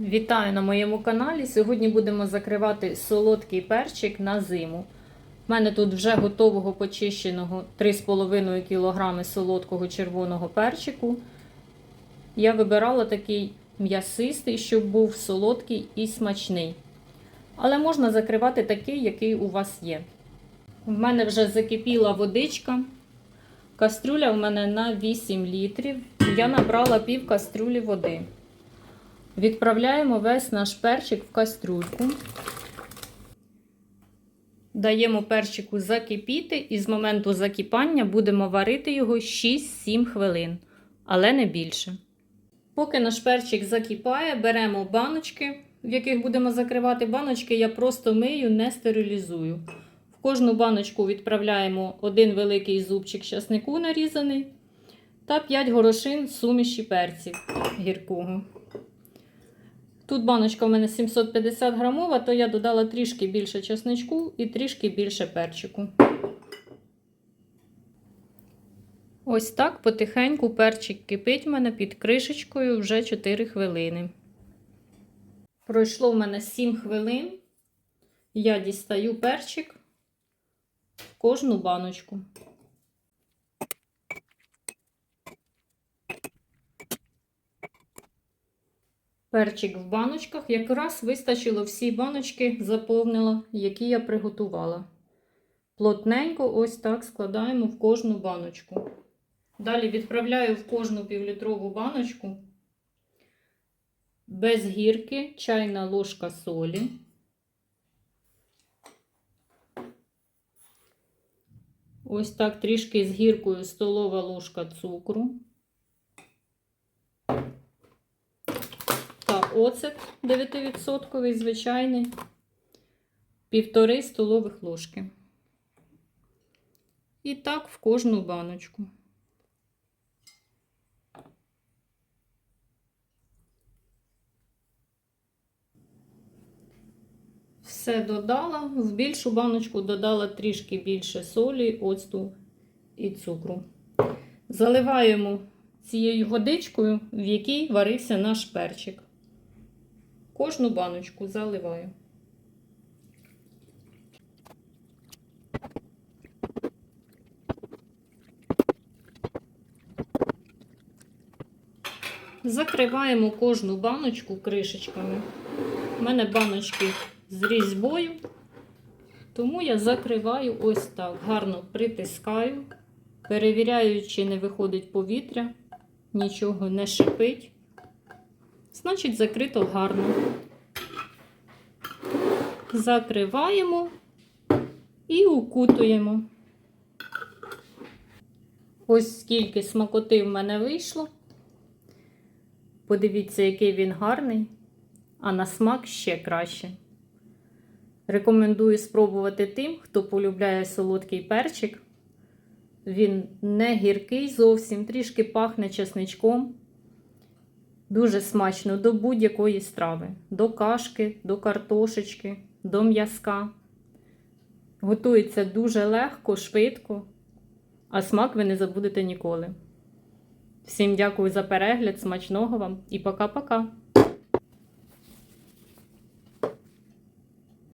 Вітаю на моєму каналі. Сьогодні будемо закривати солодкий перчик на зиму. У мене тут вже готового почищеного 3,5 кг солодкого червоного перчику. Я вибирала такий м'ясистий, щоб був солодкий і смачний. Але можна закривати такий, який у вас є. У мене вже закипіла водичка. Кастрюля у мене на 8 літрів. Я набрала пів кастрюлі води. Відправляємо весь наш перчик в кастрюльку. Даємо перчику закипіти, і з моменту закипання будемо варити його 6-7 хвилин, але не більше. Поки наш перчик закипає, беремо баночки, в яких будемо закривати баночки, я просто мию, не стерилізую. В кожну баночку відправляємо один великий зубчик часнику нарізаний та 5 горошин суміші перців гіркого. Тут баночка у мене 750 грамова, то я додала трішки більше чесничку і трішки більше перчику. Ось так потихеньку перчик кипить в мене під кришечкою вже 4 хвилини. Пройшло в мене 7 хвилин. Я дістаю перчик в кожну баночку. Перчик в баночках. Якраз вистачило всі баночки, заповнила, які я приготувала. Плотненько ось так складаємо в кожну баночку. Далі відправляю в кожну півлітрову баночку без гірки чайна ложка солі. Ось так трішки з гіркою столова ложка цукру. Та оцет 9% звичайний, півтори столових ложки. І так в кожну баночку. Все додала, в більшу баночку додала трішки більше солі, оцту і цукру. Заливаємо цією водичкою, в якій варився наш перчик. Кожну баночку заливаю. Закриваємо кожну баночку кришечками. У мене баночки з різьбою, тому я закриваю ось так. Гарно притискаю, перевіряю, чи не виходить повітря, нічого не шипить. Значить, закрито гарно. Закриваємо і укутуємо. Ось скільки смакоти в мене вийшло. Подивіться, який він гарний, а на смак ще краще. Рекомендую спробувати тим, хто полюбляє солодкий перчик. Він не гіркий зовсім, трішки пахне чесничком. Дуже смачно до будь-якої страви, до кашки, до картошечки, до м'язка. Готується дуже легко, швидко, а смак ви не забудете ніколи. Всім дякую за перегляд, смачного вам і пока-пока!